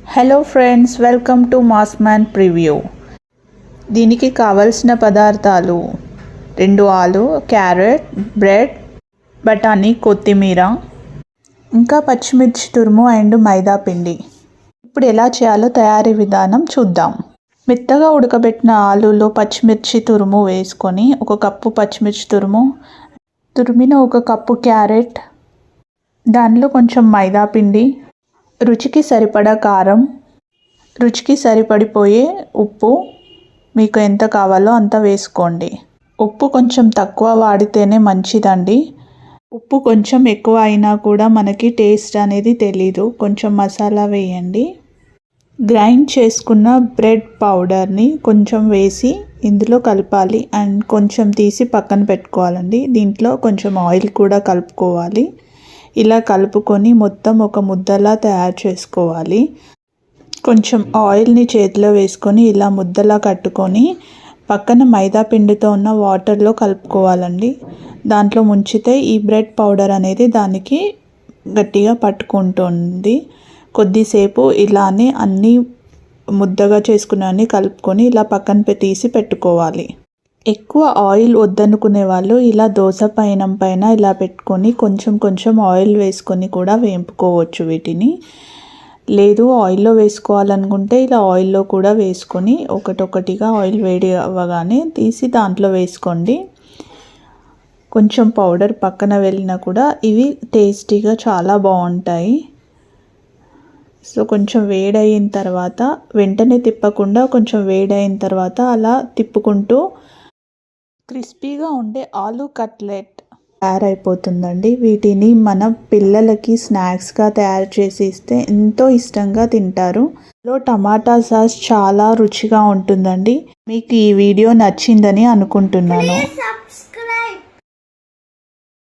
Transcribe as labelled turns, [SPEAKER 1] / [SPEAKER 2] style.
[SPEAKER 1] Hello friends welcome to Massman preview దీనికి కావలసిన పదార్థాలు రెండు ఆలు క్యారెట్ బ్రెడ్ బఠానీ కొత్తిమీర ఇంకా పచ్చిమిర్చి తురుము అండ్ మైదా పిండి. ఇప్పుడు ఎలా చేయాలో తయారీ విధానం చూద్దాం. మెత్తగా ఉడకబెట్టిన ఆలులో పచ్చిమిర్చి తురుము వేసుకొని ఒక కప్పు పచ్చిమిర్చి తురుము తురిమిన ఒక కప్పు క్యారెట్ దానిలో కొంచెం మైదా పిండి రుచికి సరిపడా కారం రుచికి సరిపడిపోయే ఉప్పు మీకు ఎంత కావాలో అంత వేసుకోండి. ఉప్పు కొంచెం తక్కువ వాడితేనే మంచిదండి. ఉప్పు కొంచెం ఎక్కువ అయినా కూడా మనకి టేస్ట్ అనేది తెలీదు. కొంచెం మసాలా వేయండి. గ్రైండ్ చేసుకున్న బ్రెడ్ పౌడర్ని కొంచెం వేసి ఇందులో కలపాలి. అండ్ కొంచెం తీసి పక్కన పెట్టుకోవాలండి. దీంట్లో కొంచెం ఆయిల్ కూడా కలుపుకోవాలి. ఇలా కలుపుకొని మొత్తం ఒక ముద్దలా తయారు చేసుకోవాలి. కొంచెం ఆయిల్ని చేతిలో వేసుకొని ఇలా ముద్దలా కట్టుకొని పక్కన మైదా పిండితో ఉన్న వాటర్లో కలుపుకోవాలండి. దాంట్లో ముంచితే ఈ బ్రెడ్ పౌడర్ అనేది దానికి గట్టిగా పట్టుకుంటుంది. కొద్దిసేపు ఇలానే అన్నీ ముద్దగా చేసుకున్నవన్నీ కలుపుకొని ఇలా పక్కన తీసి పెట్టుకోవాలి. ఎక్కువ ఆయిల్ వద్దనుకునే వాళ్ళు ఇలా దోశ పైన పైన ఇలా పెట్టుకొని కొంచెం కొంచెం ఆయిల్ వేసుకొని కూడా వేపుకోవచ్చు వీటిని. లేదు ఆయిల్లో వేసుకోవాలనుకుంటే ఇలా ఆయిల్లో కూడా వేసుకొని ఒకటొకటిగా ఆయిల్ వేడి అవ్వగానే తీసి దాంట్లో వేసుకోండి. కొంచెం పౌడర్ పక్కన వెళ్ళినా కూడా ఇవి టేస్టీగా చాలా బాగుంటాయి. సో కొంచెం వేడయిన తర్వాత వెంటనే తిప్పకుండా కొంచెం వేడయిన తర్వాత అలా తిప్పుకుంటూ క్రిస్పీగా ఉండే ఆలు కట్లెట్. తయారైపోతుందండి. వీటిని మన పిల్లలకి స్నాక్స్గా తయారు చేసి ఇస్తే ఎంతో ఇష్టంగా తింటారు. లో టమాటా సాస్ చాలా రుచిగా ఉంటుందండి. మీకు ఈ వీడియో నచ్చిందని అనుకుంటున్నాను.